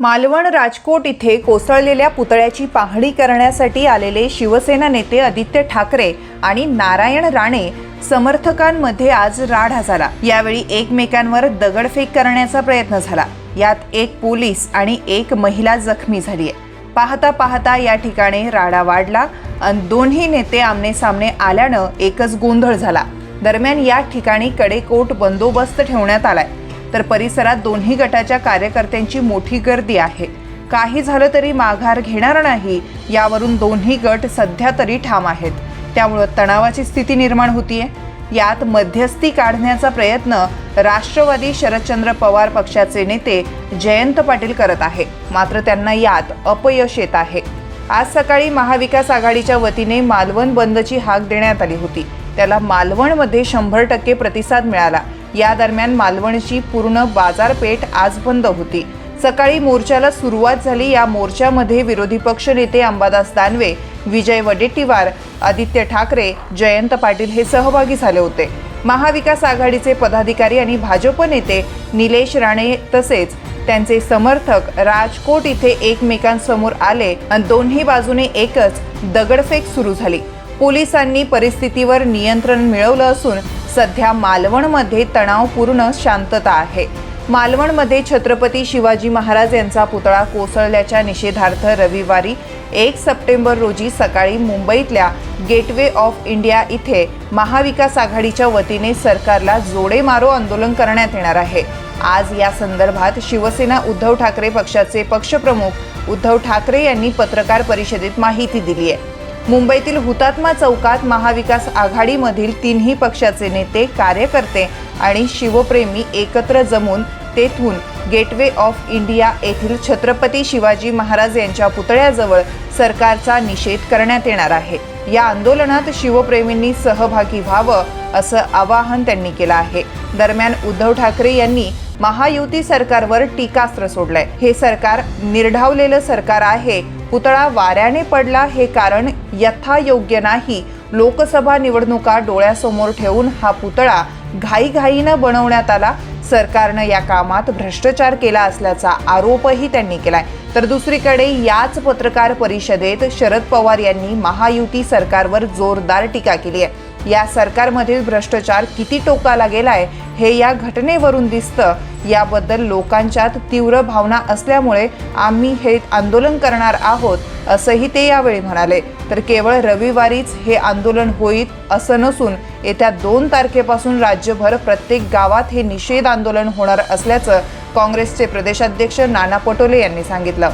मालवण राजकोट इथे कोसळलेल्या पुतळ्याची पाहणी करण्यासाठी आलेले शिवसेना नेते आदित्य ठाकरे आणि नारायण राणे समर्थकांमध्ये आज राढा झाला. यावेळी एकमेकांवर दगडफेक करण्याचा प्रयत्न झाला. यात एक पोलीस आणि एक महिला जखमी झाली आहे पाहता पाहता या ठिकाणी राडा वाढला आणि दोन्ही नेते आमने सामने आल्यानं एकच गोंधळ झाला. दरम्यान या ठिकाणी कडेकोट बंदोबस्त ठेवण्यात आलाय. तर परिसरात दोन्ही गटाच्या कार्यकर्त्यांची मोठी गर्दी आहे. काही झालं तरी माघार घेणार नाही यावरून दोन्ही गट सध्या तरी ठाम आहेत. त्यामुळं तणावाची स्थिती निर्माण होतीये. यात मध्यस्थी काढण्याचा प्रयत्न राष्ट्रवादी शरदचंद्र पवार पक्षाचे नेते जयंत पाटील करत आहे. मात्र त्यांना यात अपयश येत आहे. आज सकाळी महाविकास आघाडीच्या वतीने मालवण बंदची हाक देण्यात आली होती. त्याला मालवणमध्ये शंभर टक्के प्रतिसाद मिळाला. या दरम्यान मालवणची पूर्ण बाजारपेठ आज बंद होती. सकाळी मोर्चाला सुरुवात झाली. या मोर्चामध्ये विरोधी पक्षनेते अंबादास दानवे विजय वडेट्टीवार आदित्य ठाकरे जयंत पाटील हे सहभागी झाले होते. महाविकास आघाडीचे पदाधिकारी आणि भाजप नेते निलेश राणे तसेच त्यांचे समर्थक राजकोट इथे एकमेकांसमोर आले आणि दोन्ही बाजूने एकच दगडफेक सुरू झाली. पोलिसांनी परिस्थितीवर नियंत्रण मिळवलं असून सध्या मालवणमध्ये तणावपूर्ण शांतता आहे. मालवणमध्ये छत्रपती शिवाजी महाराज यांचा पुतळा कोसळल्याच्या निषेधार्थ रविवारी एक सप्टेंबर रोजी सकाळी मुंबईतल्या गेटवे ऑफ इंडिया इथे महाविकास आघाडीच्या वतीने सरकारला जोडे मारो आंदोलन करण्यात येणार आहे. आज या संदर्भात शिवसेना उद्धव ठाकरे पक्षाचे पक्षप्रमुख उद्धव ठाकरे यांनी पत्रकार परिषदेत माहिती दिली आहे. मुंबईतील हुतात्मा चौकात महाविकास आघाडीमधील तिन्ही पक्षाचे नेते कार्यकर्ते आणि शिवप्रेमी एकत्र जमून तेथून गेटवे ऑफ इंडिया येथील छत्रपती शिवाजी महाराज यांच्या पुतळ्याजवळ सरकारचा निषेध करण्यात येणार आहे. या आंदोलनात शिवप्रेमींनी सहभागी व्हावं असं आवाहन त्यांनी केलं आहे. दरम्यान उद्धव ठाकरे यांनी महायुती सरकारवर टीकास्त्र सोडलंय. हे सरकार निर्ढावलेलं सरकार आहे पुतळा वाऱ्याने पडला हे कारण यथायोग्य नाही. लोकसभा निवडणुका डोळ्यासमोर ठेवून हा पुतळा घाईघाईनं बनवण्यात आला. सरकारनं या कामात भ्रष्टाचार केला असल्याचा आरोपही त्यांनी केलाय. तर दुसरीकडे याच पत्रकार परिषदेत शरद पवार यांनी महायुती सरकारवर जोरदार टीका केली आहे. या सरकारमधील भ्रष्टाचार किती टोकाला गेलाय हे या घटनेवरून दिसतं. याबद्दल लोकांच्यात तीव्र भावना असल्यामुळे आम्ही हे आंदोलन करणार आहोत असंही ते यावेळी म्हणाले. तर केवळ रविवारीच हे आंदोलन होईल असं नसून येत्या दोन तारखेपासून राज्यभर प्रत्येक गावात हे निषेध आंदोलन होणार असल्याचं काँग्रेसचे प्रदेशाध्यक्ष नाना पटोले यांनी सांगितलं.